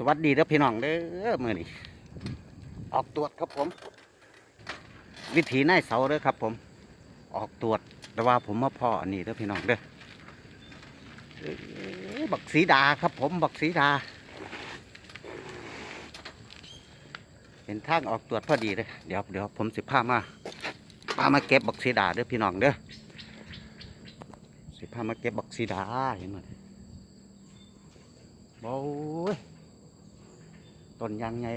สวัสดีเด้อพี่น้องเด้อมือนี้ออกตรวจครับผม วิถีนายเสาเด้อครับ ผม ออกตรวจแต่ว่าผมมาพ่ออันนี้เด้อพี่น้องเด้อบักสีดาครับ ผมบักสีดาเป็นทางออกตรวจพอดีเลยเดี๋ยวเดี๋ยวผมสิพามาพามาเก็บบักสีดาเด้อพี่น้องเด้อสิพามาเก็บบักสีดาเห็นไหมโอ้ย ต้นยางไง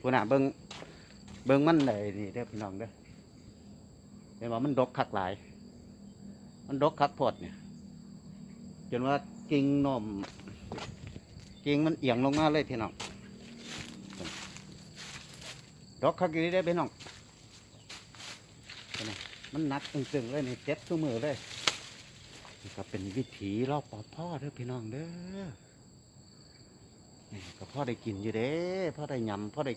พูน่ะเบิ้งเบิ้งมันเลยนี่เด้อพี่น้องเด้อเห็นว่ามันดกคักหลาย มันดกคักโพดเนี่ย จนว่ากิ่งนมกิ่งมันเอียงลงมาเลยพี่น้องดอกคักอยู่ได้อพี่น้องมันนักตึงๆเลยนี่เจ็บตัวมือเลยนี่ก็เป็นวิถีรอบปอพ่อเด้อพี่น้องเด้อ ก็พ่อได้กินอยู่เด้พ่อได้ยำพ่อได้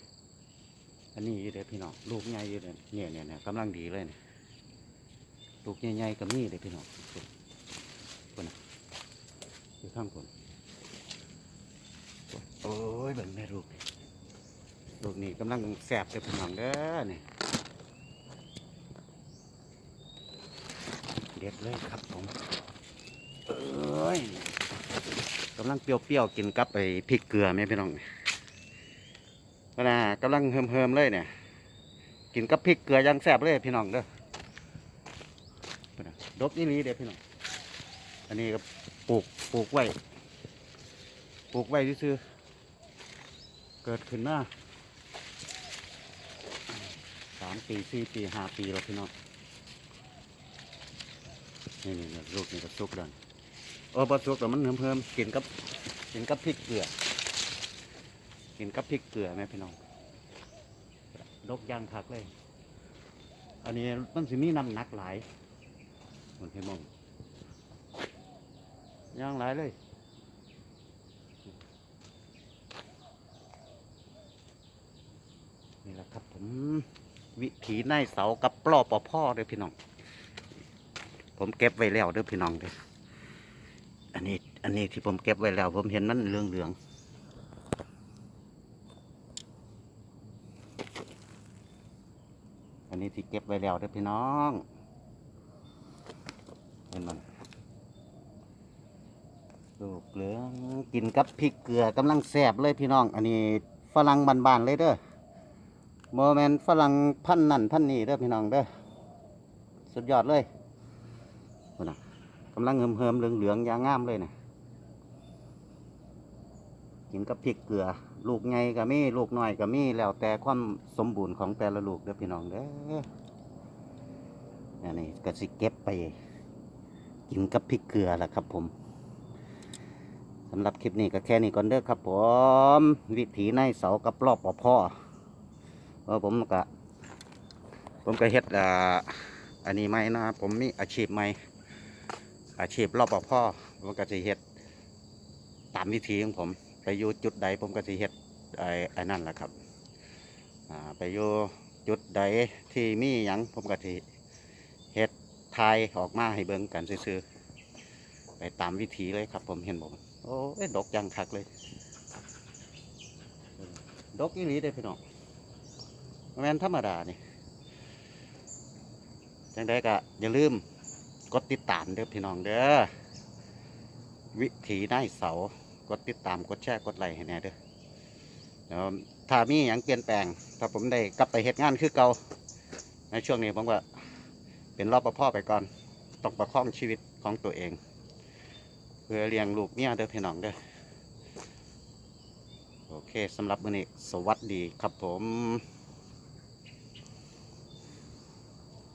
อันนี้อยู่เด้พี่น้องลูกใหญ่อยู่เด้เนี่ยเนี่ยเนี่ยกำลังดีเลยเนี่ยลูกใหญ่ๆก็มีเด้พี่น้องคนนะอยู่ข้างคนโอ้ยเบิ่งแม่ลูกลูกนี่กำลังแสบเลยพี่น้องเด้อนี่ยเด็ดเลยครับผมเอ้ย กำลังเปรี้ยวๆกินกับไอ้พริกเกลือไหมพี่น้องก็นะกำลังเฮิมๆเลยเนี่ย กินกับพริกเกลือยังแสบเลยพี่น้องเด้อพุ่นน่ะดกนี่ลีเด้อพี่น้อง อันนี้ก็ปลูกปลูกไว้ ปลูกไว้ซื่อเกิดขึ้นมาสามปีสี่ปีห้าปีแล้วพี่น้อง นี่นี่นี่ลูกนี่ก็สุกแล้วนี่ เออพอสุกแต่มันเพิ่มๆกินกับกินกับพริกเกลือ กินกับพริกเกลือไหมพี่น้องดกย่างคักเลย อันนี้มันสิมีน้ำหนักหลายเหมือนพี่มองย่างหลายเลยนี่แหละครับผม วิถีนายเสากับปลอปอพ่อเด้อพี่น้อง ผมเก็บไว้แล้วเด้อพี่น้องเด้อ อันนี้อันนี้ที่ผมเก็บไว้แล้ว ผมเห็นมันเหลืองเหลืองอันนี้ที่เก็บไว้แล้วเด้อพี่น้องเห็นมันลูกเหลืองกินกับพริกเกลือกำลังแซ่บเลยพี่น้อง อันนี้ฝรั่งบานๆเลยเด้อโมเมนฝรั่งพันนั่นพันนี่เด้อพี่น้องเด้อสุดยอดเลย กำลังเหิมเหิมเหลืองเหลืองยางงามเลยนะกินกับพริกเกลือ ลูกใหญ่ก็มีลูกหน้อยก็มีแล้วแต่ความสมบูรณ์ของแต่ละลูกเด้อพี่น้องเด้อันนี้ก็สิเก็บไป กินกับพริกเกลือแหละครับผมสำหรับคลิปนี้ก็แค่นี้ก่อนเด้อครับ ผม วิถีในเสากับรอบปอพ่อเพราะผมก็ผมก็เฮ็ดอ่าอันนี้ไม่นะผมมีอาชีพใหม่ อาชีพรอบปภผมก็จะเฮ็ดตามวิธีของผมไปอยู่จุดใดผมก็จะเฮ็ดไอ้ไอ้นั่นแหละครับไปอยู่จุดใดที่มีหยังผมก็จะเฮ็ดทายออกมาให้เบิ่งกันซื่อๆไปตามวิธีเลยครับ ผมเห็นผมโอ้ยดกยังคักเลย ดกอีหลีเด้พี่น้องแม่นธรรมดานี่จังใดก็อย่าลืม กดติดตามเด้อพี่น้องเด้อวิถีนายเสากดติดตามกดแชร์กดไลค์ให้แน่เด้อแล้วถ้ามีอย่างเปลี่ยนแปลง ถ้าผมได้กลับไปเหตุงานคือเก่าในช่วงนี้ผมก็เป็นรอบประพ่อไปก่อนต้องประคองชีวิตของตัวเอง เพื่อเลี้ยงลูกเมียเด้อพี่น้องเด้อโอเคสำหรับมื้อนี้สวัสดีครับผม